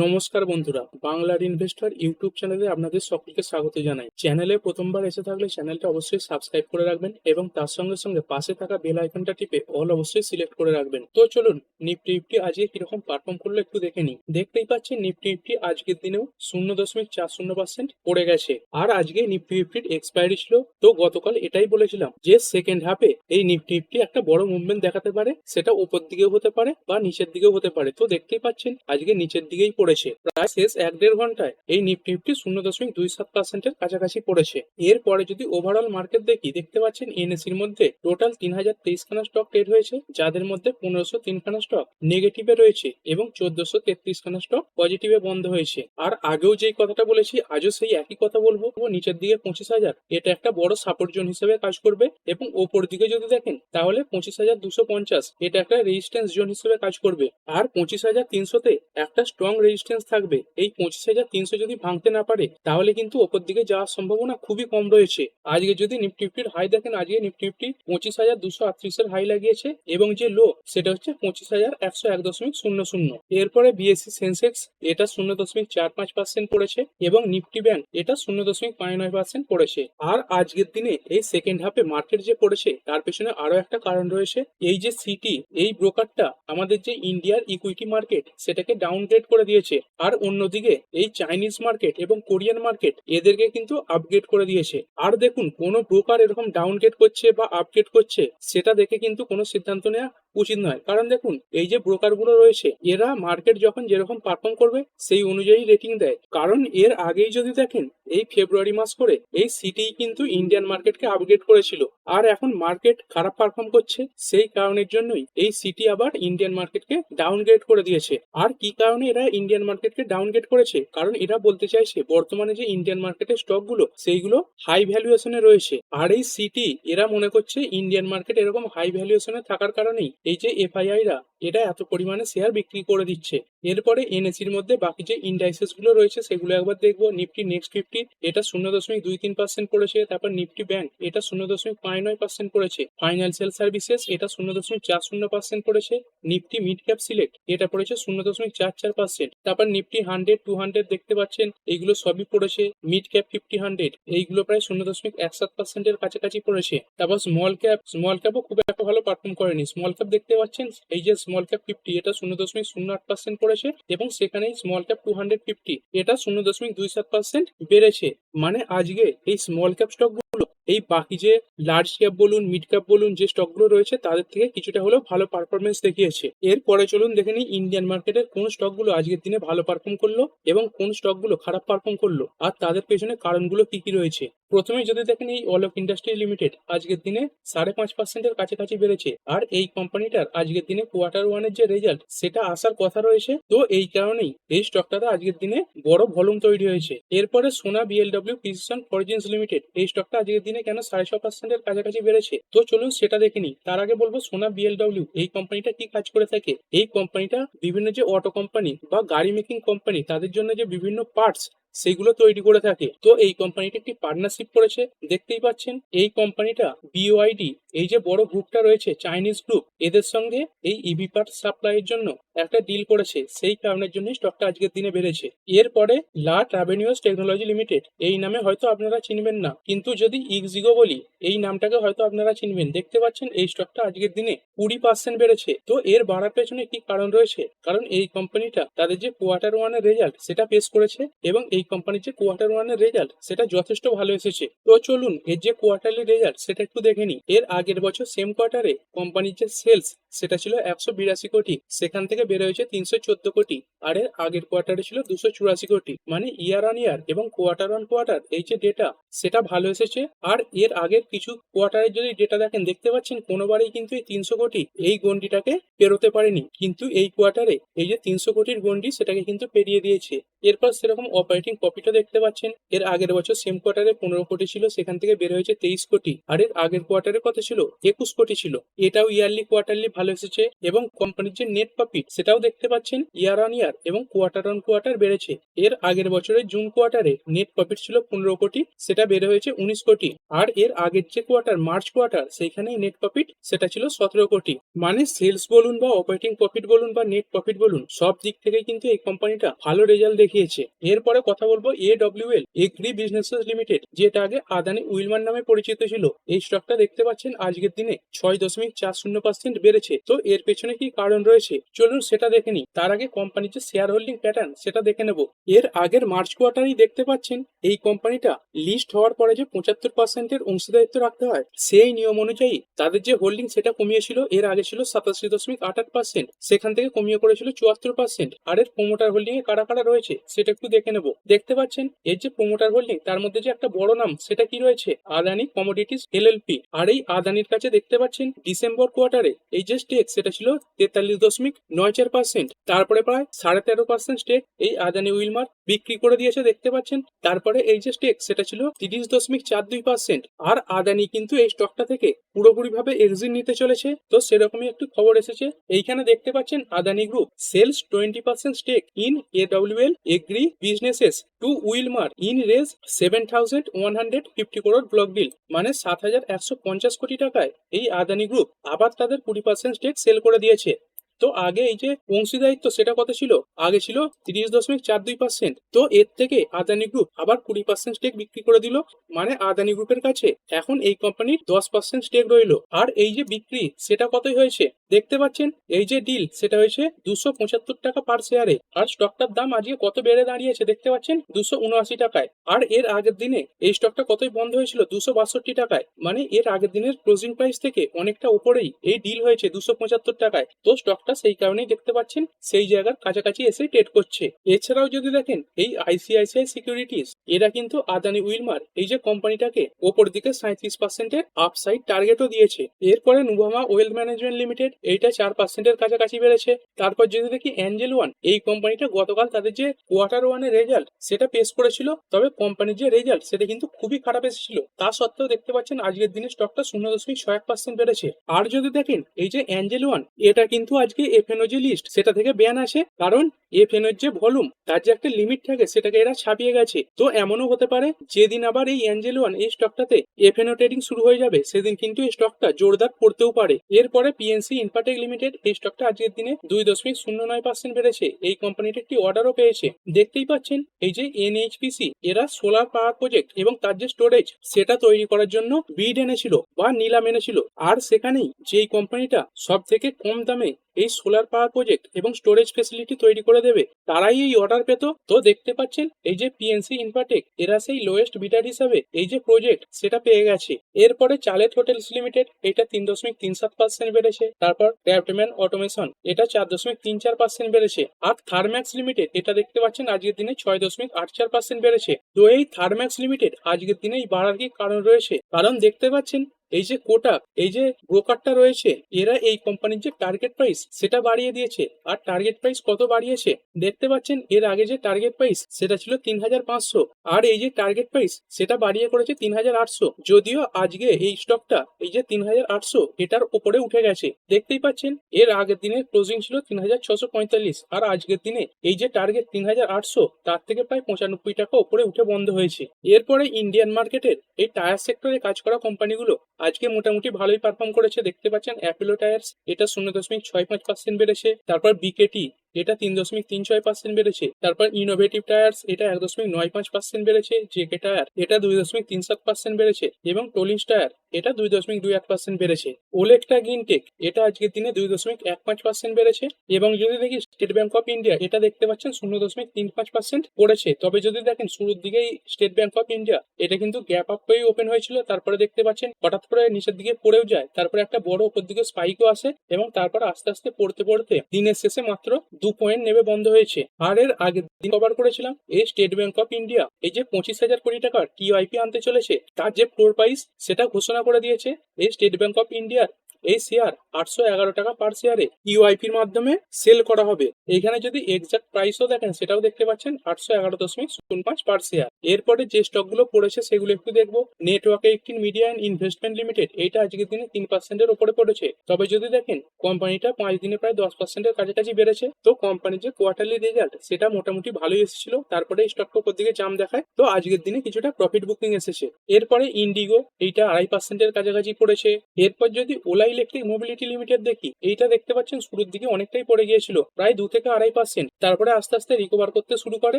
নমস্কার বন্ধুরা, বাংলার ইনভেস্টর ইউটিউব চ্যানেলে আপনাদের সকলকে স্বাগত জানাই। চ্যানেলে প্রথমবার এসে থাকলে চ্যানেলটা অবশ্যই সাবস্ক্রাইব করে রাখবেন এবং তার সঙ্গে সঙ্গে পাশে থাকা বেল আইকনটা টিপে অল অবশ্যই সিলেক্ট করে রাখবেন। তো চলুন নিফটি নিফটি আজকে কীরকম পারফর্ম করল একটু দেখে নিই। দেখতেই পাচ্ছেন নিফটি নিফটি আজকের দিনেও শূন্য দশমিক চার শূন্য পার্সেন্ট পড়ে গেছে। আর আজকে নিফটি নিফটির এক্সপায়ারি ছিল, তো গতকাল এটাই বলেছিলাম যে সেকেন্ড হাফে এই নিফটি নিফটি একটা বড় মুভমেন্ট দেখাতে পারে, সেটা উপর দিকেও হতে পারে বা নিচের দিকেও হতে পারে। তো দেখতেই পাচ্ছেন, আজকে নিচের দিকেই পড়েছে প্রায় শেষ এক দেড় ঘন্টায় এই নিফটি শূন্য দশমিক দুই সাত পার্সেন্টের কাছাকাছি পড়েছে। এরপরে যদি ওভারঅল মার্কেট দেখি, দেখতে পাচ্ছেন এনএসির মধ্যে টোটাল তিন হাজার তেইশ খানা স্টক ট্রেড হয়েছে, যাদের মধ্যে পনেরোশো তিন খানা স্টক নেগেটিভে রয়েছে এবং চোদ্দশো তেত্রিশ খানা স্টক পজিটিভে বন্ধ হয়েছে। আর আগেও যেই কথাটা বলেছি, আজও সেই একই কথা বলব। নিচের দিকে পঁচিশ হাজার, এটা একটা বড় সাপোর্ট জোন হিসেবে কাজ করবে এবং ওপর দিকে যদি দেখেন, তাহলে পঁচিশ হাজার দুশো পঞ্চাশ, এটা একটা রেজিস্ট্যান্স জোন হিসেবে কাজ করবে। আর পঁচিশ হাজার তিনশোতে একটা স্ট্রং রেজিস্ট্যান্স থাকবে। এই পঁচিশ হাজার তিনশো যদি ভাঙতে না পারে, তাহলে কিন্তু ওপর দিকে যাওয়ার সম্ভাবনা খুবই কম রয়েছে। আজকে যদি নিফটি নিফটির হাই দেখেন, আজকে নিফটি নিফটি পঁচিশ হাজার দুশো আটত্রিশের হাই লাগিয়েছে এবং যে লো সেটা হচ্ছে পঁচিশ হাজার একশো এক দশমিক শূন্য শূন্য। এরপরে বিএসসি সেন্সেক্স এটা শূন্য দশমিক চার পাঁচ পার্সেন্ট পড়েছে এবং নিফটি ব্যাংক এটা শূন্য দশমিক পাঁচ নয় পার্সেন্ট পড়েছে। আর আজকের দিনে এই সেকেন্ড হাফে মার্কেট যে পড়েছে, তার পেছনে আরও একটা কারণ রয়েছে। এই যে সিটি এই ব্রোকারটা আমাদের যে ইন্ডিয়ার ইকুইটি মার্কেট সেটাকে ডাউনগ্রেড করে দিয়েছে। আর অন্যদিকে এই চাইনিজ মার্কেট এবং কোরিয়ান মার্কেট এদেরকে কিন্তু আপগ্রেড করে দিয়েছে। আর দেখুন, কোনো ব্রোকার এরকম ডাউনগ্রেড করছে বা আপগ্রেড করছে, সেটা দেখে কিন্তু কোনো সিদ্ধান্ত নেওয়া উচিত নয়। কারণ দেখুন, এই যে ব্রোকারগুলো রয়েছে, এরা মার্কেট যখন যেরকম পারফর্ম করবে, সেই অনুযায়ী রেটিং দেয়। কারণ এর আগেই যদি দেখেন, এই ফেব্রুয়ারি মাস করে, এই সিটি কিন্তু ইন্ডিয়ান মার্কেটকে আপগ্রেড করেছিল। আর এখন মার্কেট খারাপ পারফর্ম করছে, সেই কারণের জন্যই এই সিটি আবার ইন্ডিয়ান মার্কেটকে ডাউনগ্রেড করে দিয়েছে। আর কি কারণে এরা ইন্ডিয়ান মার্কেটকে ডাউনগ্রেড করেছে? কারণ এরা বলতে চাইছে, বর্তমানে যে ইন্ডিয়ান মার্কেটের স্টকগুলো, সেইগুলো হাই ভ্যালুয়েশনে রয়েছে। আর এই সিটি এরা মনে করছে ইন্ডিয়ান মার্কেট এরকম হাই ভ্যালুয়েশনে থাকার কারণেই এই যে এফআইআইরা এটা এত পরিমাণে শেয়ার বিক্রি করে দিচ্ছে। এরপরে এনএসির মধ্যে বাকি যে ইন্ডাইসেসগুলো রয়েছে সেগুলো একবার দেখব। নিফটি নেক্সট ফিফটি এটা শূন্য দশমিক দুই তিন পার্সেন্ট পড়েছে তারপর নিফটি ব্যাংক এটা শূন্য দশমিক পাঁচ নয় পার্সেন্ট পড়েছে ফাইন্যান্সিয়াল সার্ভিসেস এটা শূন্য দশমিক চার শূন্য পার্সেন্ট পড়েছে নিফটি মিড ক্যাপ সিলেক্ট এটা পড়েছে শূন্য দশমিক চার চার পার্সেন্ট তারপর নিফটি হান্ড্রেড টু হান্ড্রেড দেখতে পাচ্ছেন, এইগুলো সবই পড়েছে। মিড ক্যাপ ফিফটি হান্ড্রেড এইগুলো প্রায় শূন্য দশমিক এক সাত পার্সেন্টের কাছাকাছি পড়েছে। তারপর স্মল ক্যাপ স্মল ক্যাপও খুব একটা ভালো পারফর্ম করেনি। স্মল ক্যাপ দেখতে পাচ্ছেন, এই যে স্মল ক্যাপ ফিফটি এটা শূন্য দশমিক শূন্য আট পার্সেন্ট পড়েছে এবং সেখানে small cap two hundred fifty এটা শূন্য দশমিক দুই সাত পার্সেন্ট বেড়েছে। মানে আজকে এই স্মল ক্যাপ স্টকগুলো, এই বাকি যে লার্জ ক্যাপ বলুন মিড ক্যাপ বলুন, যে স্টকগুলো রয়েছে, তাদের থেকে কিছুটা হলেও ভালো পারফরমেন্স দেখিয়েছে। এরপরে চলুন দেখে নিই ইন্ডিয়ান মার্কেটের কোন স্টকগুলো আজকের দিনে ভালো পারফর্ম করল এবং কোন স্টকগুলো খারাপ পারফর্ম করল। আর তাদের পেছনে কারণগুলো কি কি রয়েছে? প্রথমে যদি দেখেন এই অলোক ইন্ডাস্ট্রি লিমিটেড আজকের দিনে সাড়ে পাঁচ পার্সেন্টের কাছাকাছি বেড়েছে। আর এই কোম্পানিটার আজকের দিনে কোয়ার্টার ওয়ানের যে রেজাল্ট সেটা আসার কথা রয়েছে। তো এই কারণেই এই স্টকটাতে আজকের দিনে বড় ভলিউম তৈরি হয়েছে। এরপরে সোনা বিএলডব্লিউ প্রিসিশন ফরজিন্স লিমিটেড এই স্টকটা আজকের দিনে কেন সাড়ে ছ পার্সেন্টের কাছাকাছি বেড়েছে? তো চলুন সেটা দেখে নিই। তার আগে বলব সোনা বিএলডব্লিউ এই কোম্পানিটা কি কাজ করে থাকে? এই কোম্পানিটা বিভিন্ন যে অটো কোম্পানি বা গাড়ি মেকিং কোম্পানি তাদের জন্য যে বিভিন্ন পার্টস সেগুলো তৈরি করে থাকে। তো এই কোম্পানিটা একটি পার্টনারশিপ করেছে। দেখতেই পাচ্ছেন, এই কোম্পানিটা বিওআইডি এই যে বড় গ্রুপটা রয়েছে চাইনিজ গ্রুপ এদের সঙ্গে এই ইভি পার্ট সাপ্লাইয়ের জন্য একটা ডিল করেছে, সেই কারণের জন্য স্টকটা আজকের দিনে বেড়েছে। এরপরে লা ট্রাভেনিউস টেকনোলজি লিমিটেড এই নামে হয়তো আপনারা চিনবেন না। কিন্তু যদি ইক্সিগো বলি, এই নামটাকে হয়তো আপনারা চিনবেন। দেখতে পাচ্ছেন, এই স্টকটা আজকের দিনে কুড়ি পার্সেন্ট বেড়েছে। তো এর বাড়ার পেছনে কি কারণ রয়েছে? কারণ এই কোম্পানিটা তাদের যে কোয়ার্টার ওয়ানের রেজাল্ট সেটা পেশ করেছে এবং এই কোম্পানির যে কোয়ার্টার ওয়ানের রেজাল্ট সেটা যথেষ্ট ভালো এসেছে। তো চলুন, এর যে কোয়ার্টারলি রেজাল্ট সেটা একটু দেখে নিই। এর আগের বছর সেম কোয়ার্টারে কোম্পানির যে সেলস সেটা ছিল একশো বিরাশি কোটি। সেখান থেকে বেড়ে হয়েছে তিনশো চোদ্দ কোটি, আর এর আগের কোয়ার্টারে ছিল দুশো চুরাশি কোটি। মানে ইয়ার অন ইয়ার এবং কোয়ার্টার অন কোয়ার্টার এই যে ডেটা সেটা ভালো এসেছে। আর এর আগের কিছু কোয়ার্টারের যদি ডেটা দেখেন, দেখতে পাচ্ছেন কোনোবারই কিন্তু এই তিনশো কোটি এই গন্ডিটাকে পেরোতে পারেনি। কিন্তু এই কোয়ার্টারে এই যে তিনশো কোটির গন্ডি সেটাকে কিন্তু পেরিয়ে দিয়েছে। এরপর সেরকম অপারেটিং প্রফিটও দেখতে পাচ্ছেন। এর আগের বছর সেম কোয়ার্টারে পনেরো কোটি ছিল, সেখান থেকে বের হয়েছে তেইশ কোটি। আর এর আগের কোয়ার্টারে কত ছিল? একুশ কোটি ছিল। এটাও ইয়ারলি কোয়ার্টারলি ভালো এসেছে এবং কোম্পানির যে নেট প্রফিট সেটাও দেখতে পাচ্ছেন ইয়ার অন ইয়ার এবং কোয়ার্টার অন কোয়ার্টার বেড়েছে। এর আগের বছরের জুন কোয়ার্টারে নেট প্রফিট ছিল পনেরো কোটি, সেটা বেড়ে হয়েছে উনিশ কোটি। আর এর আগের যে কোয়ার্টার মার্চ কোয়ার্টার সেইখানে নেট প্রফিট সেটা ছিল সতেরো কোটি। মানে সেলস বলুন বা অপারেটিং প্রফিট বলুন বা নেট প্রফিট বলুন, সব দিক থেকে কিন্তু এই কোম্পানিটা ভালো রেজাল্ট দেখিয়েছে। এরপরে কথা বলব A WL agri businesses limited যেটা আগে আদানি উইলমান নামে পরিচিত ছিল। এই স্টকটা দেখতে পাচ্ছেন আজকের দিনে ছয় দশমিক চার শূন্য পার্সেন্ট বেড়েছে। তো এর পেছনে কি কারণ রয়েছে? চলুন সেটা দেখে নিই। তার আগে কোম্পানির যে শেয়ার হোল্ডিং প্যাটার্ন সেটা দেখে নেব। এর আগের মার্চ কোয়ার্টারেই দেখতে পাচ্ছেন, এই কোম্পানিটা লিস্ট হওয়ার পরে যে পঁচাত্তর পার্সেন্টের অংশীদারিত্ব রাখতে হয়, সেই নিয়ম অনুযায়ী তাদের যে হোল্ডিং সেটা কমিয়েছিল, এর আগে ছিল সাতাশি দশমিক আট আট পার্সেন্ট সেখান থেকে কমিয়ে করেছিল চুয়াত্তর পার্সেন্ট আর এর প্রোমোটার হোল্ডিং এ কারা কারা রয়েছে? সেটা একটু দেখে নেব। দেখতে পাচ্ছেন, এর যে প্রোমোটার হোল্ডিং তার মধ্যে যে একটা বড় নাম, সেটা কি রয়েছে? আদানি কমোডিটিস এলএলপি আর এই আদানির কাছে দেখতে পাচ্ছেন ডিসেম্বর কোয়ার্টারে এই যে স্টেক সেটা ছিল তেতাল্লিশ দশমিক নয় চার পার্সেন্ট তারপরে প্রায় সাড়ে তেরো পার্সেন্ট স্টেক এই আদানি উইলমার বিক্রি করে দিয়েছে, দেখতে পাচ্ছেন। তারপরে এই যে স্টেক সেটা ছিল তিরিশ দশমিক চার দুই পার্সেন্ট আর আদানি কিন্তু এই স্টকটা থেকে পুরোপুরি ভাবে এক্সিট নিতে চলেছে। তো সেরকমই একটু খবর এসেছে। এইখানে দেখতে পাচ্ছেন Adani group sells twenty percent stake in A WL agri businesses to Wilmar in raise seven thousand one hundred fifty crore block deal মানে সাত হাজার একশো পঞ্চাশ কোটি টাকায় এই আদানি গ্রুপ আবার তাদের কুড়ি পার্সেন্ট স্টেক সেল করে দিয়েছে। তো আগে এই যে অংশীদারিত্ব সেটা কত ছিল? আগে ছিল তিরিশ দশমিক চার দুই পার্সেন্ট তো এর থেকে আদানি গ্রুপ আবার কুড়ি পার্সেন্ট স্টেক বিক্রি করে দিল মানে আদানি গ্রুপের কাছে। এখন এই কোম্পানির দশ পার্সেন্ট স্টেক রইল। আর এই যে বিক্রি, সেটা কতই হয়েছে? দেখতে পাচ্ছেন, এই যে ডিল সেটা হয়েছে দুশো পঁচাত্তর টাকা পার শেয়ারে আর স্টকটার দাম আজকে কত বেড়ে দাঁড়িয়েছে দেখতে পাচ্ছেন? দুশো উনআশি টাকায়। আর এর আগের দিনে এই স্টকটা কতই বন্ধ হয়েছিল? দুশো বাষট্টি টাকায়। মানে এর আগের দিনের ক্লোজিং প্রাইস থেকে অনেকটা উপরেই এই ডিল হয়েছে দুশো পঁচাত্তর টাকায়। তো স্টকটা সেই কারণেই দেখতে পাচ্ছেন, সেই জায়গার কাছাকাছি এসে ট্রেড করছে। এছাড়াও যদি দেখেন, এই আইসিআইসিআই সিকিউরিটিস এরা কিন্তু আদানি উইলমার, এই যে কোম্পানিটাকে ওপর দিকে সাঁত্রিশ পার্সেন্টের আপসাইড টার্গেটও দিয়েছে। এরপরে নুভামা ওয়েলথ ম্যানেজমেন্ট লিমিটেড, এইটা চার পার্সেন্টের কাছাকাছি বেড়েছে। তারপর যদি দেখি অ্যাঞ্জেল ওয়ান এই কোম্পানিটা গতকাল তাদের যে কোয়ার্টার ওয়ানের রেজাল্ট সেটা পেশ করেছিল, তবে কোম্পানির যে রেজাল্ট সেটা কিন্তু খুবই খারাপ এসেছিল। তা সত্ত্বেও দেখতে পাচ্ছেন, আজকের দিনে স্টকটা শূন্য দশমিক ছয় পার্সেন্ট বেড়েছে। আর যদি দেখেন, এই যে অ্যাঞ্জেল ওয়ান এটা কিন্তু আজকে এফএনও যে লিস্ট সেটা থেকে ব্যান আছে কারণ এফএনওর যে ভলিউম তার যে একটা লিমিট থাকে, সেটাকে এরা ছাপিয়ে গেছে। তো এমনও হতে পারে, যেদিন আবার এই অ্যাঞ্জেল ওয়ান এই স্টকটাতে এফএনও ট্রেডিং শুরু হয়ে যাবে, সেদিন কিন্তু এই স্টকটা জোরদার পড়তেও পারে। এরপরে পিএনসি ইনফাটেক লিমিটেড এই স্টকটা আজকের দিনে দুই দশমিক শূন্য নয় পার্সেন্ট বেড়েছে। এই কোম্পানিটা একটি অর্ডারও পেয়েছে। দেখতেই পাচ্ছেন, এই যে এনএইচপিসি এরা সোলার পাওয়ার প্রজেক্ট এবং তার যে স্টোরেজ সেটা তৈরি করার জন্য বিড এনেছিল বা নিলাম এনেছিল। আর সেখানেই যেই কোম্পানিটা সব থেকে কম দামে এই সোলার পাওয়ার প্রজেক্ট এবং স্টোরেজ ফেসিলিটি তৈরি করে দেবে। তারাই এই অর্ডার পেত। তো দেখতে পাচ্ছেন, এই যে পিএনসি ইনফাটেক এরা সেই লোয়েস্ট বিটার হিসাবে এই যে প্রজেক্ট সেটা পেয়ে গেছে। এরপরে চালেত হোটেলস লিমিটেড এটা তিন দশমিক তিন সাত পার্সেন্ট বেড়েছে। তারপর ক্র্যাফটম্যান অটোমেশন এটা চার দশমিক তিন চার পার্সেন্ট বেড়েছে। আর থার্ম্যাক্স লিমিটেড এটা দেখতে পাচ্ছেন আজকের দিনে ছয় দশমিক আট চার পার্সেন্ট বেড়েছে। তো এই থার্ম্যাক্স লিমিটেড আজকের দিনে এই বাড়ার কি কারণ রয়েছে? কারণ দেখতে পাচ্ছেন এই যে কোটাক, এই যে ব্রোকারটা রয়েছে, এরা এই কোম্পানির যে টার্গেট প্রাইস সেটা বাড়িয়ে দিয়েছে। আর টার্গেট প্রাইস কত বাড়িয়েছে? দেখতে পাচ্ছেন, এর আগে যে টার্গেট প্রাইস সেটা ছিল তিন হাজার পাঁচশো। আর এই যে টার্গেট প্রাইস সেটা বাড়িয়ে করেছে তিন হাজার আটশো। যদিও আজকে এই স্টকটা এই যে তিন হাজার আটশো, এটার উপরে উঠে গেছে। দেখতেই পাচ্ছেন, এর আগের দিনে ক্লোজিং ছিল তিন হাজার ছশো পঁয়তাল্লিশ। আর আজকের দিনে এই যে টার্গেট তিন হাজার আটশো, তার থেকে প্রায় পঁচানব্বই টাকা উপরে উঠে বন্ধ হয়েছে। এরপরে ইন্ডিয়ান মার্কেটের এই টায়ার সেক্টরে কাজ করা কোম্পানিগুলো আজকে মোটামুটি ভালোই পারফর্ম করেছে, দেখতে পাচ্ছেন অ্যাপেলো টায়ার্স এটা শূন্য দশমিক ছয় পাঁচ পার্সেন্ট বেড়েছে। তারপর বিকেটি এটা তিন দশমিক তিন ছয় পার্সেন্ট বেড়েছে। তারপর ইনোভেটিভ টায়ার্স এটা এক দশমিক নয় পাঁচ পার্সেন্ট বেড়েছে। জেকে টায়ার এটা দুই দশমিক তিন সাত পার্সেন্ট বেড়েছে। এবং টোলিন্স টায়ার এটা দুই দশমিক দুই এক পার্সেন্ট বেড়েছে। ওলেকটা গ্রিনটেক এটা আজকের দিনে দুই দশমিক এক পাঁচ পার্সেন্ট বেড়েছে। এবং যদি দেখি স্টেট ব্যাংক অফ ইন্ডিয়া এটা দেখতে পাচ্ছেন শূন্য দশমিক তিন পাঁচ পার্সেন্ট পড়েছে। তবে যদি দেখেন শুরুর দিকেই স্টেট ব্যাংক অফ ইন্ডিয়া এটা কিন্তু গ্যাপ আপ হয়ে ওপেন হয়েছিল। তারপরে দেখতে পাচ্ছেন হঠাৎ করে নিচের দিকে পড়েও যায়। তারপরে একটা বড় উপর দিকে স্পাইকও আসে এবং তারপর আস্তে আস্তে পড়তে পড়তে দিনের শেষে মাত্র দু পয়েন্ট নেবে বন্ধ হয়েছে। আর এর আগের দিন কভার করেছিলাম এই স্টেট ব্যাংক অফ ইন্ডিয়া এই যে পঁচিশ হাজার কোটি টাকার টিআইপি আনতে চলেছে, তার যে ফ্লোর প্রাইস সেটা ঘোষণা করে দিয়েছে এই স্টেট ব্যাংক অফ ইন্ডিয়ার এই শেয়ার আটশো এগারো টাকা পার শেয়ারে ইউআইপির মাধ্যমে সেল করা হবে। এখানে যদি এক্সাক্ট প্রাইসও দেখেন, সেটাও দেখতে পাচ্ছেন, আটশো এগারো দশমিক শূন্য পাঁচ পার শেয়ার এরপরে যে স্টকগুলো পড়েছে, সেগুলো একটু দেখব। Network eighteen media and investment limited এটা আজকের দিনে তিন পার্সেন্টের উপরে পড়েছে। তবে যদি দেখেন কোম্পানিটা পাঁচ দিনে প্রায় দশ পার্সেন্টের কাছাকাছি বেড়েছে, তো কোম্পানির যে কোয়ার্টারলি রেজাল্ট সেটা মোটামুটি ভালোই এসেছিল। তারপরে স্টকটা উপর দিকে জাম দেখায়, তো আজকের দিনে কিছুটা প্রফিট বুকিং এসেছে। এরপরে ইন্ডিগো এইটা আড়াই পার্সেন্টের কাছাকাছি পড়েছে। এরপর যদি ওলা ইলেকট্রিক মোবিলিটি লিমিটেড দেখি। এইটা দেখতে পাচ্ছেন, শুরুর দিকে অনেকটাই পড়ে গিয়েছিল, প্রায় দু থেকে আড়াই পার্সেন্ট তারপরে আস্তে আস্তে রিকভার করতে শুরু করে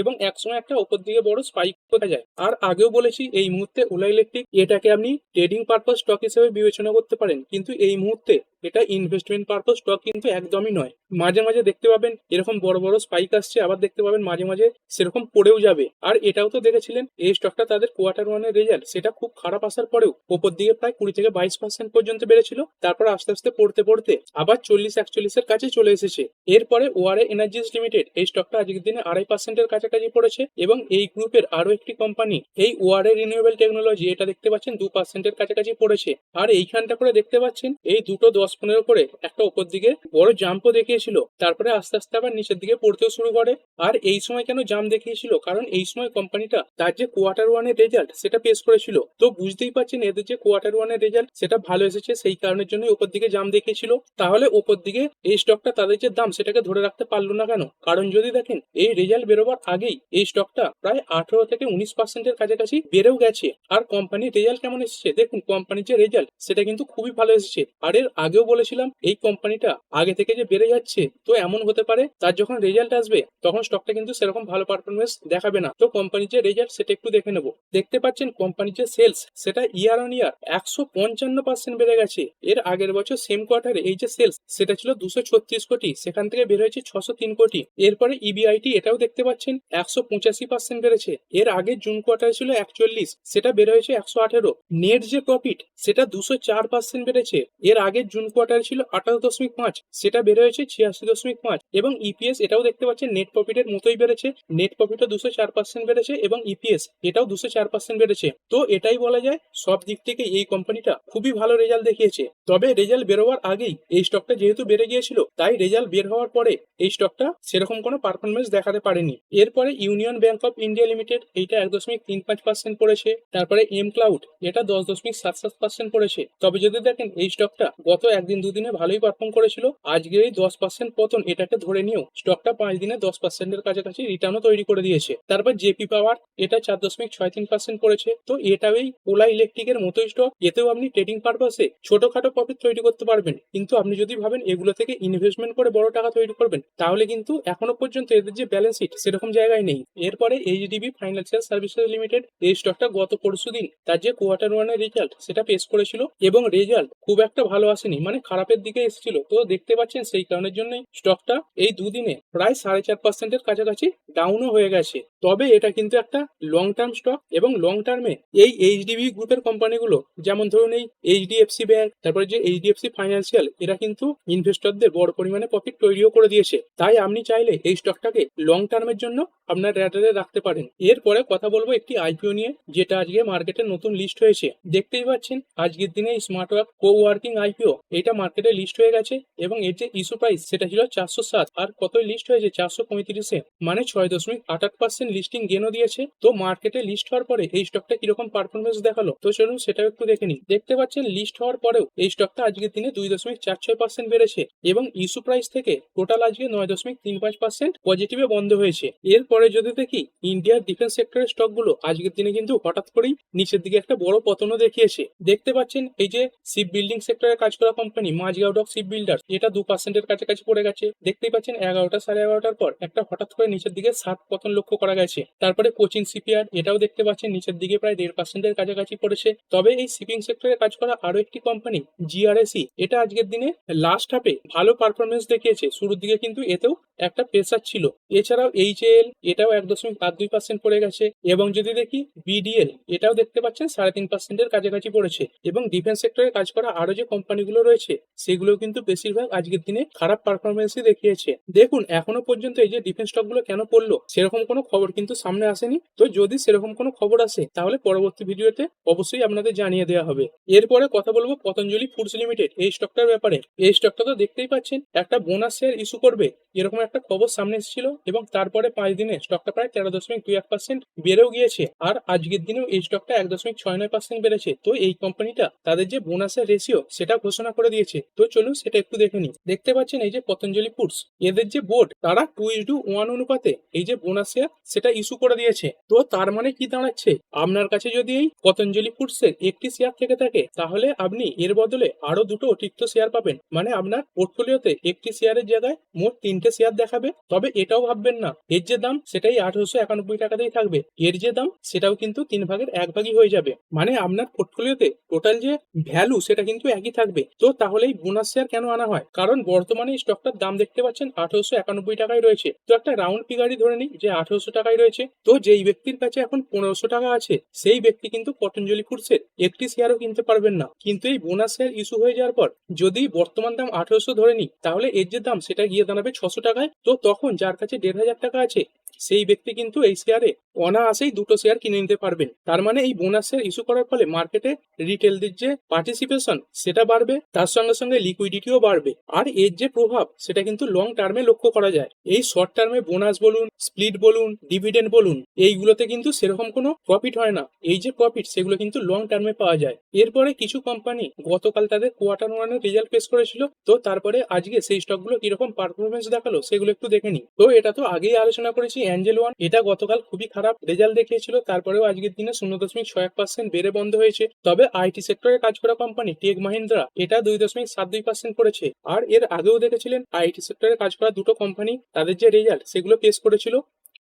এবং একসময় একটা ওপর দিকে বড় স্পাইক দেখা যায়। আর আগেও বলেছি, এই মুহূর্তে ওলা ইলেকট্রিক এটাকে আপনি ট্রেডিং পারপাস স্টক হিসেবে বিবেচনা করতে পারেন। কিন্তু এই মুহূর্তে এটা ইনভেস্টমেন্ট পারপাস স্টক কিন্তু একদমই নয়। মাঝে মাঝে দেখতে পাবেন এরকম বড় বড় স্পাইক আসছে, আবার দেখতে পাবেন মাঝে মাঝে সেরকম পড়েও যাবে। আর এটাও তো দেখেছিলেন, এই স্টকটা তাদের কোয়ার্টার ওয়ানের রেজাল্ট সেটা খুব খারাপ আসার পরেও ওপর দিকে প্রায় কুড়ি থেকে বাইশ পার্সেন্ট পর্যন্ত বেড়েছিল, তারপর আস্তে আস্তে পড়তে পড়তে আবার চল্লিশ একচল্লিশের কাছে চলে এসেছে। এরপরে ওয়ারে এনার্জিস লিমিটেড এই স্টকটা আজকের দিনে আড়াই পার্সেন্টের কাছাকাছি পড়েছে এবং এই গ্রুপের আরও একটি কোম্পানি এই ওয়ারে রিনিউয়েবল টেকনোলজি এটা দেখতে পাচ্ছেন দু পার্সেন্টের কাছাকাছি পড়েছে। আর এইখানটা করে দেখতে পাচ্ছেন, এই দুটো দশ পনেরো করে একটা উপর দিকে বড় জাম্পও দেখিয়েছিল। তারপরে আস্তে আস্তে আবার নিচের দিকে পড়তেও শুরু করে। আর এই সময় কেন জাম দেখিয়েছিল? কারণ এই সময় কোম্পানিটা তার যে কোয়ার্টার ওয়ানের রেজাল্ট সেটা পেশ করেছিল। তো বুঝতেই পারছেন এদের যে কোয়ার্টার ওয়ানের রেজাল্ট সেটা ভালো এসেছে, সেই কারণের জন্য উপর দিকে জাম দেখিয়েছিল। তাহলে উপর দিকে এই স্টকটা তাদের যে দাম সেটাকে ধরে রাখতে পারল না কেন? কারণ যদি দেখেন, এই রেজাল্ট বেরোবার আগেই এই স্টকটা প্রায় আঠারো থেকে উনিশ পার্সেন্টের কাছাকাছি বেড়েও গেছে। আর কোম্পানির রেজাল্ট কেমন এসেছে? দেখুন কোম্পানির যে রেজাল্ট সেটা কিন্তু খুবই ভালো এসেছে। আর এর আগেও বলেছিলাম, এই কোম্পানিটা আগে থেকে যে বেড়ে যাচ্ছে তো এমন হতে পারে, তার যখন রেজাল্ট আসবে, তখন স্টকটা কিন্তু সেরকম ভালো পারফরমেন্স দেখাবে না। তো কোম্পানির যে রেজাল্ট সেটা একটু দেখে নেব। দেখতে পাচ্ছেন কোম্পানির যে সেলস সেটা ইয়ার অন ইয়ার একশো পঞ্চান্ন পার্সেন্ট বেড়ে গেছে। এর আগের বছর সেম কোয়ার্টারে এই যে সেলস সেটা ছিল দুশো ছত্রিশ কোটি, সেখান থেকে বের হয়েছে ছশো তিন কোটি। এরপরে E ইবিআইটি এটাও দেখতে পাচ্ছেন একশো পঁচাশি পার্সেন্ট বেড়েছে। এর আগে জুন কোয়ার্টারে ছিল একচল্লিশ, সেটা বের হয়েছে একশো আঠেরো। নেট যে প্রফিট সেটা দুশো চার পার্সেন্ট বেড়েছে। এর আগে জুন কোয়ার্টারে ছিল আঠারো দশমিক পাঁচ, সেটা বেড়ে হয়েছে ছিয়াশি দশমিক পাঁচ এবং ইপিএস এটাও দেখতে পাচ্ছেন নেট প্রফিটের মতোই বেড়েছে নেট প্রফিটও দুশো চার পার্সেন্ট বেড়েছে এবং ইপিএস এটাও দুশো চার পার্সেন্ট বেড়েছে। তো এটাই বলা যায় সব দিক থেকে এই কোম্পানিটা খুবই ভালো রেজাল্ট দেখিয়েছে। তবে রেজাল্ট বেরোবার আগেই এই স্টকটা যেহেতু বেড়ে গিয়েছিল, তাই রেজাল্ট বের হওয়ার পরে এই স্টকটা সেরকম কোনো পারফরমেন্স দেখাতে পারেনি। এরপরে union bank of India limited এইটা এক দশমিক তিন পাঁচ পার্সেন্ট পড়েছে, তারপরে এম ক্লাউড এটা দশ দশমিক সাত সাত পার্সেন্ট পড়েছে। তবে যদি দেখেন এই স্টকটা গত একদিন দুদিনে ভালোই পারফর্ম করেছিল। আজকের এই দশ পার্সেন্ট পতন, এটাকে ধরে নিয়েও স্টকটা পাঁচ দিনে দশ পার্সেন্টের কাছাকাছি রিটার্নও তৈরি করে দিয়েছে। তারপর জেপি পাওয়ার এটা চার দশমিক ছয় তিন পার্সেন্ট পড়েছে তো এটাও এই ওলা ইলেকট্রিকের মতোই স্টক এতেও আপনি ট্রেডিং পারপাসে ছোটখাটো প্রফিট তৈরি করতে পারবেন। কিন্তু আপনি যদি ভাবেন এগুলো থেকে ইনভেস্টমেন্ট করে বড় টাকা তৈরি করবেন, তাহলে কিন্তু এখনও পর্যন্ত এদের যে ব্যালেন্স শিট সেরকম জায়গায় নেই। এরপরে এইচডিবি ফাইন্যান্সিয়াল সার্ভিসেস লিমিটেড এই স্টকটা গত পরশু দিন, তার যে কোয়ার্টার ওয়ানের রেজাল্ট সেটা পেশ করেছিল। এবং রেজাল্ট খুব একটা ভালো আসেনি। মানে খারাপের দিকে এসেছিল। তো দেখতে পাচ্ছেন সেই কারণের জন্যই স্টকটা এই দুদিনে প্রায় সাড়ে চার পার্সেন্টের কাছাকাছি ডাউনও হয়ে গেছে। তবে এটা কিন্তু একটা লং টার্ম স্টক এবং লং টার্মে এই এইচডিবি গ্রুপের কোম্পানিগুলো যেমন ধরুন এই এইচডিএফসি ব্যাংক তারপরে যে এইচডিএফসি ফাইন্যান্সিয়াল এরা কিন্তু ইনভেস্টরদের বড় পরিমাণে প্রফিট তৈরিও করে দিয়েছে। তাই আপনি চাইলে এই স্টকটাকে লং টার্মের জন্য আপনার র্যাডারে রাখতে পারেন। এরপরে কথা বলব একটি আইপিও নিয়ে, যেটা আজকে মার্কেটে নতুন লিস্ট হয়েছে। দেখতেই পাচ্ছেন, আজকের দিনে smart work co working IPO এটা মার্কেটে লিস্ট হয়ে গেছে এবং এর যে ইস্যু প্রাইস সেটা ছিল চারশো সাত। আর কত লিস্ট হয়েছে? চারশো পঁয়ত্রিশে। মানে ছয় দশমিক আট আট পার্সেন্ট লিস্টিং গেনও দিয়েছে। তো মার্কেটে লিস্ট হওয়ার পরে এই স্টকটা কীরকম পারফরমেন্স দেখাল? তো চলুন সেটাও একটু দেখে নিই। দেখতে পাচ্ছেন লিস্ট হওয়ার পরেও এই স্টকটা আজকের দিনে দুই দশমিক চার ছয় পার্সেন্ট বেড়েছে এবং ইস্যু প্রাইস থেকে টোটাল আজকে নয় দশমিক তিন পাঁচ পার্সেন্ট পজিটিভে বন্ধ হয়েছে। এরপরে যদি দেখি ইন্ডিয়ার ডিফেন্স সেক্টরের স্টকগুলো আজকের দিনে কিন্তু হঠাৎ করেই নিচের দিকে একটা বড় পতনও দেখিয়েছে। দেখতে পাচ্ছেন এই যে শিপ বিল্ডিং সেক্টরে কাজ করা company Mazagaon dock ship builder এটা দু পার্সেন্টের কাছাকাছি পড়ে গেছে। দেখতেই পাচ্ছেন, এগারোটা সাড়ে এগারোটার পর একটা হঠাৎ করে নিচের দিকে সাত পতন লক্ষ্য করা গেছে। তারপরে কোচিং সিপিআর, এটাও দেখতে পাচ্ছেন, নিচের দিকে প্রায় দেড় পার্সেন্টের কাছাকাছি পড়েছে। তবে এই শিপিং সেক্টরে কাজ করা আরও একটি কোম্পানি জিআরএসি এটা আজকের দিনে লাস্ট হাফে ভালো পারফরমেন্স দেখিয়েছে। শুরুর দিকে কিন্তু এতেও একটা প্রেসার ছিল। এছাড়াও এইচএল এটাও এক দশমিক সাত দুই পার্সেন্ট পড়ে গেছে। এবং যদি দেখি বিডিএল এটাও দেখতে পাচ্ছেন, সাড়ে তিন পার্সেন্টের কাছাকাছি পড়েছে। এবং ডিফেন্স সেক্টরে কাজ করা আরও যে কোম্পানিগুলো রয়েছে রয়েছে সেগুলো কিন্তু বেশিরভাগ আজকের দিনে খারাপ পারফরমেন্সই দেখিয়েছে। দেখুন, এখনও পর্যন্ত এই যে ডিফেন্স স্টকগুলো কেন পড়ল, সেরকম কোনো খবর কিন্তু সামনে আসেনি। তো যদি সেরকম কোনো খবর আসে, তাহলে পরবর্তী ভিডিওতে অবশ্যই আপনাদের জানিয়ে দেওয়া হবে। এরপরে কথা বলব পতঞ্জলি ফুডস লিমিটেড এই স্টকটার ব্যাপারে। এই স্টকটা তো দেখতেই পাচ্ছেন, একটা বোনাস শেয়ার ইস্যু করবে। এরকম একটা খবর সামনে এসেছিল এবং তারপরে পাঁচ দিনে স্টকটা প্রায় তেরো দশমিক দুই এক পার্সেন্ট বেড়েও গিয়েছে। আর আজকের দিনেও এই স্টকটা এক দশমিক ছয় নয় পার্সেন্ট বেড়েছে। তো এই কোম্পানিটা তাদের যে বোনাসের রেশিও সেটা ঘোষণা করে দিয়েছে। তো চলুন সেটা একটু দেখে নিই। দেখতে পাচ্ছেন এই যে পতঞ্জলি ফুডস এদের যে বোর্ড তারা টু ইস টু ওয়ান অনুপাতে এই যে বোনাস শেয়ার সেটা ইস্যু করে দিয়েছে। তো তার মানে কি দাঁড়াচ্ছে? আপনার কাছে যদি এই পতঞ্জলি ফুডসের একটি শেয়ার থেকে থাকে, তাহলে আপনি এর বদলে আরও দুটো অতিরিক্ত শেয়ার পাবেন। মানে আপনার পোর্টফোলিওতে একটি শেয়ারের জায়গায় মোট তিনটে শেয়ার দেখাবে। তবে এটাও ভাববেন না। এর যে দাম, সেটাই আঠারোশো একানব্বই টাকাতেই থাকবে। এর যে দাম, সেটাও কিন্তু তিন ভাগের এক ভাগই হয়ে যাবে। মানে আপনার পোর্টফোলিওতে টোটাল যে ভ্যালু সেটা কিন্তু একই থাকবে। তো তাহলে এই বোনাস শেয়ার কেন আনা হয়? কারণ বর্তমানে এই স্টকটার দাম দেখতে পাচ্ছেন আঠারোশো একানব্বই টাকায় রয়েছে। তো একটা রাউন্ড ফিগারই ধরে নিই যে আঠারোশো টাকায় রয়েছে। তো যেই ব্যক্তির কাছে এখন পনেরোশো টাকা আছে, সেই ব্যক্তি কিন্তু পতঞ্জলি ফুডসের একটি শেয়ারও কিনতে পারবেন না। কিন্তু এই বোনাস শেয়ার ইস্যু হয়ে যাওয়ার পর, যদি বর্তমান দাম আঠারোশো ধরে নিই, তাহলে এর যে দাম, সেটা গিয়ে দাঁড়াবে ছশো টাকায়। তো তখন যার কাছে দেড় হাজার টাকা আছে সেই ব্যক্তি কিন্তু এই শেয়ারে অনায়াসেই দুটো শেয়ার কিনে নিতে পারবেন। তার মানে এই বোনাস শেয়ার ইস্যু করার ফলে মার্কেটে রিটেলদের যে পার্টিসিপেশন সেটা বাড়বে, তার সঙ্গে সঙ্গে লিকুইডিটিও বাড়বে। আর এর যে প্রভাব, সেটা কিন্তু লং টার্মে লক্ষ্য করা যায়। এই শর্ট টার্মে বোনাস বলুন স্প্লিট বলুন ডিভিডেন্ড বলুন, এইগুলোতে কিন্তু সেরকম কোনো প্রফিট হয় না। এই যে প্রফিট সেগুলো কিন্তু লং টার্মে পাওয়া যায়। এরপরে কিছু কোম্পানি গতকাল তাদের কোয়ার্টার ওয়ানের রেজাল্ট পেশ করেছিল। তো তারপরে আজকে সেই স্টকগুলো কীরকম পারফরমেন্স দেখাল, সেগুলো একটু দেখে নিই। তো এটা তো আগেই আলোচনা করেছি অ্যাঞ্জেল ওয়ান এটা গতকাল খুবই খারাপ রেজাল্ট দেখিয়েছিল, তারপরেও আজকের দিনে শূন্য দশমিক ছয় এক পার্সেন্ট বেড়ে বন্ধ হয়েছে। তবে আইটি সেক্টরে কাজ করা কোম্পানি টেক মাহিন্দ্রা এটা দুই দশমিক সাত দুই পার্সেন্ট করেছে। আর এর আগেও দেখেছিলেন আইটি সেক্টরে কাজ করা দুটো কোম্পানি তাদের যে রেজাল্ট সেগুলো পেশ করেছিল।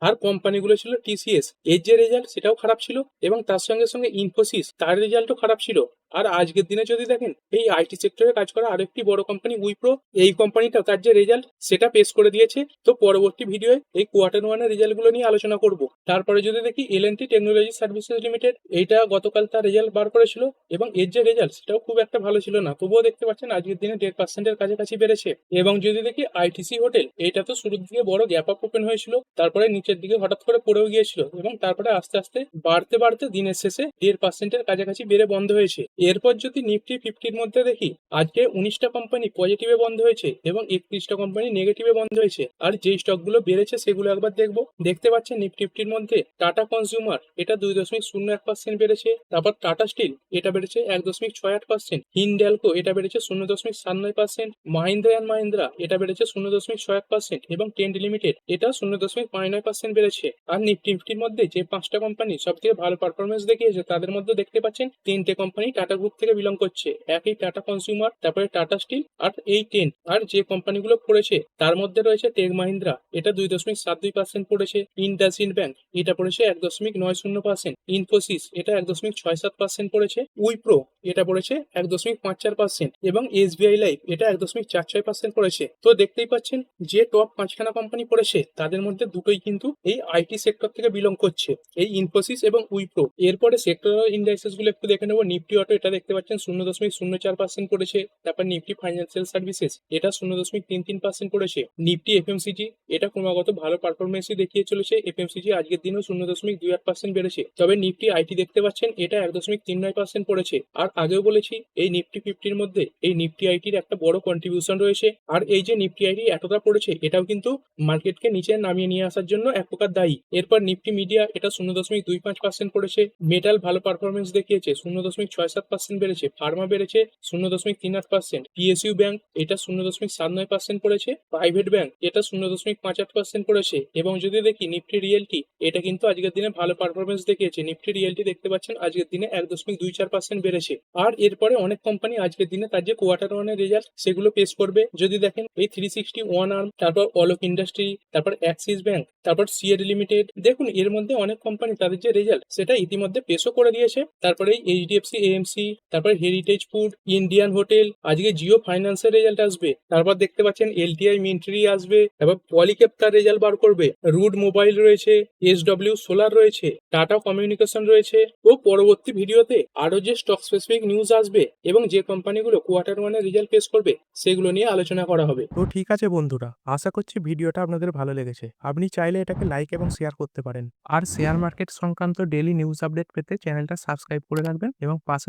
আর কোম্পানিগুলো ছিল টিসিএস এর যে রেজাল্ট সেটাও খারাপ ছিল এবং তার সঙ্গে সঙ্গে ইনফোসিস তার রেজাল্টও খারাপ ছিল। আর আজকের দিনে যদি দেখেন, এই আইটি সেক্টরে কাজ করা আরেকটি বড় কোম্পানি উইপ্রো এই কোম্পানিটা তার যে রেজাল্ট সেটা পেশ করে দিয়েছে। তো পরবর্তী ভিডিওয়ে এই কোয়ার্টার ওয়ানের রেজাল্টগুলো নিয়ে আলোচনা করব। তারপরে যদি দেখি L N T technology services limited এইটা গতকাল তার রেজাল্ট বার করেছিল এবং এর যে রেজাল্ট সেটাও খুব একটা ভালো ছিল না। তবুও দেখতে পাচ্ছেন আজকের দিনে দেড় পার্সেন্টের কাছাকাছি বেড়েছে। এবং যদি দেখি আইটিসি হোটেল এটা তো শুরুর দিকে বড় গ্যাপ আপ ওপেন হয়েছিল, তারপরে নিচের দিকে হঠাৎ করে পড়েও গিয়েছিল এবং তারপরে আস্তে আস্তে বাড়তে বাড়তে দিনের শেষে দেড় পার্সেন্টের কাছাকাছি বেড়ে বন্ধ হয়েছে। এরপর যদি নিফটি ফিফটির মধ্যে দেখি, আজকে উনিশটা কোম্পানি পজিটিভে বন্ধ হয়েছে এবং একত্রিশটা কোম্পানি নেগেটিভে বন্ধ হয়েছে। আর যেই স্টকগুলো বেড়েছে সেগুলো একবার দেখব। দেখতে পাচ্ছেন নিফটি ফিফটির মধ্যে টাটা কনজিউমার এটা দুই দশমিক শূন্য এক পার্সেন্ট বেড়েছে, তারপর টাটা স্টিল এটা বেড়েছে এক দশমিক ছয় আট পার্সেন্ট হিন্ডালকো এটা বেড়েছে শূন্য দশমিক সাত নয় পার্সেন্ট মাহিন্দ্রা অ্যান্ড মাহিন্দ্রা এটা বেড়েছে শূন্য দশমিক ছয় এক পার্সেন্ট এবং টেন্ট লিমিটেড এটা শূন্য দশমিক পাঁচ নয় পার্সেন্ট বেড়েছে। আর নিফটি ফিফটির মধ্যে যে পাঁচটা কোম্পানি সব থেকে ভালো পারফরমেন্স দেখিয়েছে, তাদের মধ্যে দেখতে পাচ্ছেন তিনটে কোম্পানি টাটা গ্রুপ থেকে বিলং করছে। একই টাটা কনজিউমার তারপরে টাটা স্টিল আর এই টেন আর যে কোম্পানিগুলো পড়েছে, তার মধ্যে রয়েছে টেক মাহিন্দ্রা এটা দুই দশমিক সাত দুই পার্সেন্ট পড়েছে। ইন্ডাসইন্ড ব্যাংক এটা পড়েছে এক দশমিক নয় শূন্য পার্সেন্ট ইনফোসিস এটা এক দশমিক ছয় সাত পার্সেন্ট পড়েছে। উইপ্রো এটা পড়েছে এক দশমিক পাঁচ চার পার্সেন্ট এবং এসবিআই লাইফ এটা এক দশমিক চার ছয় পার্সেন্ট পড়েছে। তো দেখতেই পাচ্ছেন, যে টপ পাঁচখানা কোম্পানি পড়েছে, তাদের মধ্যে দুটোই কিন্তু এই আইটি সেক্টর থেকে বিলং করছে। এই ইনফোসিস এবং উইপ্রো এরপরে সেক্টরাল ইন্ডাইসেসগুলো একটু দেখে নেব। নিফটি অটো এটা দেখতে পাচ্ছেন, শূন্য দশমিক শূন্য চার পার্সেন্ট পড়েছে তারপর নিফটি ফাইন্যান্সিয়াল সার্ভিসেস এটা শূন্য দশমিক তিন তিন পার্সেন্ট পড়েছে নিফটি এফএমসিজি এটা ক্রমাগত ভালো পারফরমেন্সই দেখিয়ে চলেছে। এফএমসিজি আজকের দিনও শূন্য দশমিক দুই আট পার্সেন্ট বেড়েছে। তবে নিফটি আইটি দেখতে পাচ্ছেন, এটা এক দশমিক তিন নয় পার্সেন্ট পড়েছে আর আগেও বলেছি, এই নিফটি ফিফটির মধ্যে এই নিফটি আইটির একটা বড় কন্ট্রিবিউশন রয়েছে। আর এই যে নিফটি আইটি এতটা পড়েছে, এটাও কিন্তু মার্কেটকে নিচে নামিয়ে নিয়ে আসার জন্য এক প্রকার দায়ী। এরপর নিফটি মিডিয়া এটা শূন্য দশমিক দুই পাঁচ পার্সেন্ট পড়েছে মেটাল ভালো পারফরমেন্স দেখিয়েছে, শূন্য দশমিক ছয় সাত পার্সেন্ট বেড়েছে ফার্মা বেড়েছে শূন্য দশমিক তিন আট পার্সেন্ট পিএসইউ ব্যাংক এটা শূন্য দশমিক সাত নয় পার্সেন্ট পড়েছে প্রাইভেট ব্যাংক এটা শূন্য দশমিক পাঁচ আট পার্সেন্ট পড়েছে এবং যদি দেখি নিফটি রিয়েলটি এটা কিন্তু আজকের দিনে ভালো পারফরমেন্স দেখিয়েছে নিফটি রিয়েলটি দেখতে পাচ্ছেন আজকের দিনে এক দশমিক দুই চার পার্সেন্ট বেড়েছে। আর এরপরে অনেক কোম্পানি আজকের দিনে তার যে কোয়ার্টার ওয়ানের রেজাল্ট সেগুলো পেশ করবে, যদি দেখেন এই থ্রি সিক্সটি ওয়ান আর্ম তারপর অলোক ইন্ডাস্ট্রি তারপর অ্যাক্সিস ব্যাংক তারপর সিএড লিমিটেড দেখুন এর মধ্যে অনেক কোম্পানি তাদের যে রেজাল্ট সেটা ইতিমধ্যে পেশও করে দিয়েছে, তারপরে এই এইচডিএফসি এএমসি আইটিসি তারপর হেরিটেজ ফুড ইন্ডিয়ান হোটেল আজকে জিও ফাইন্যান্সের রেজাল্ট আসবে। তারপর দেখতে পাচ্ছেন এলটিআই মিন্ট্রি আসবে, তারপর পলিকেপ তার রেজাল্ট বার করবে। রুড মোবাইল রয়েছে এস এসডব্লিউ সোলার রয়েছে টাটা কমিউনিকেশন রয়েছে ও পরবর্তী ভিডিওতে আরও যে স্টক স্পেসিফিক নিউজ আসবে এবং যে কোম্পানিগুলো কোয়ার্টার ওয়ানের রেজাল্ট পেশ করবে, সেগুলো নিয়ে আলোচনা করা হবে। তো ঠিক আছে বন্ধুরা, আশা করছি ভিডিওটা আপনাদের ভালো লেগেছে। আপনি চাইলে এটাকে লাইক এবং শেয়ার করতে পারেন। আর শেয়ার মার্কেট সংক্রান্ত ডেলি নিউজ আপডেট পেতে চ্যানেলটা সাবস্ক্রাইব করে রাখবেন এবং পাশে